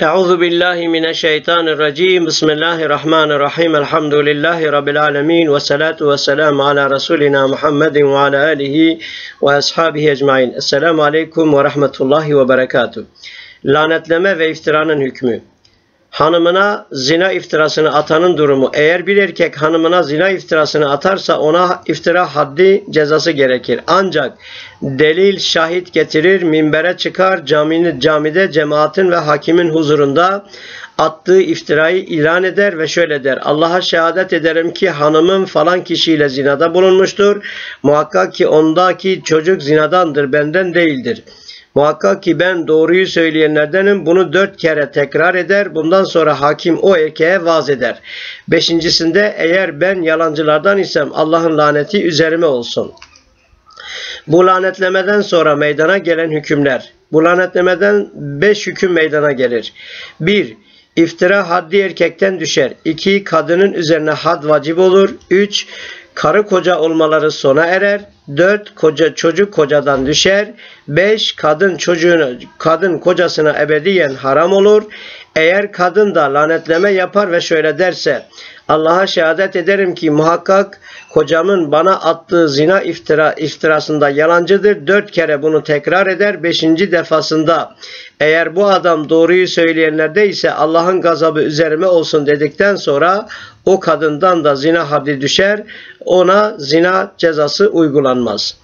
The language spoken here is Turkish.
Euzu billahi mineşşeytanirracim. Bismillahirrahmanirrahim. Elhamdülillahi rabbil alamin ve salatu vesselam ala rasulina Muhammedin ve ala alihi ve ashabihi ecmaîn. Esselamu aleyküm ve rahmetullahi ve berekatuh. Lanetleme ve iftiranın hükmü. Hanımına zina iftirasını atanın durumu. Eğer bir erkek hanımına zina iftirasını atarsa ona iftira haddi cezası gerekir. Ancak delil şahit getirir, minbere çıkar, camini, camide cemaatin ve hakimin huzurunda attığı iftirayı ilan eder ve şöyle der. Allah'a şehadet ederim ki hanımım falan kişiyle zinada bulunmuştur. Muhakkak ki ondaki çocuk zinadandır, benden değildir.'' Muhakkak ki ben doğruyu söyleyenlerdenim. Bunu dört kere tekrar eder. Bundan sonra hakim o erkeğe vaaz eder. Beşincisinde eğer ben yalancılardan isem Allah'ın laneti üzerime olsun. Bu lanetlemeden sonra meydana gelen hükümler. Bu lanetlemeden beş hüküm meydana gelir. Bir, iftira haddi erkekten düşer. İki, kadının üzerine had vacip olur. Üç, karı koca olmaları sona erer. 4 koca çocuk kocadan düşer. 5 kadın çocuğunu kadın kocasına ebediyen haram olur. Eğer kadın da lanetleme yapar ve şöyle derse Allah'a şehadet ederim ki muhakkak kocamın bana attığı zina iftira, iftirasında yalancıdır. Dört kere bunu tekrar eder. Beşinci defasında eğer bu adam doğruyu söyleyenlerde ise Allah'ın gazabı üzerime olsun dedikten sonra o kadından da zina haddi düşer. Ona zina cezası uygulanmaz.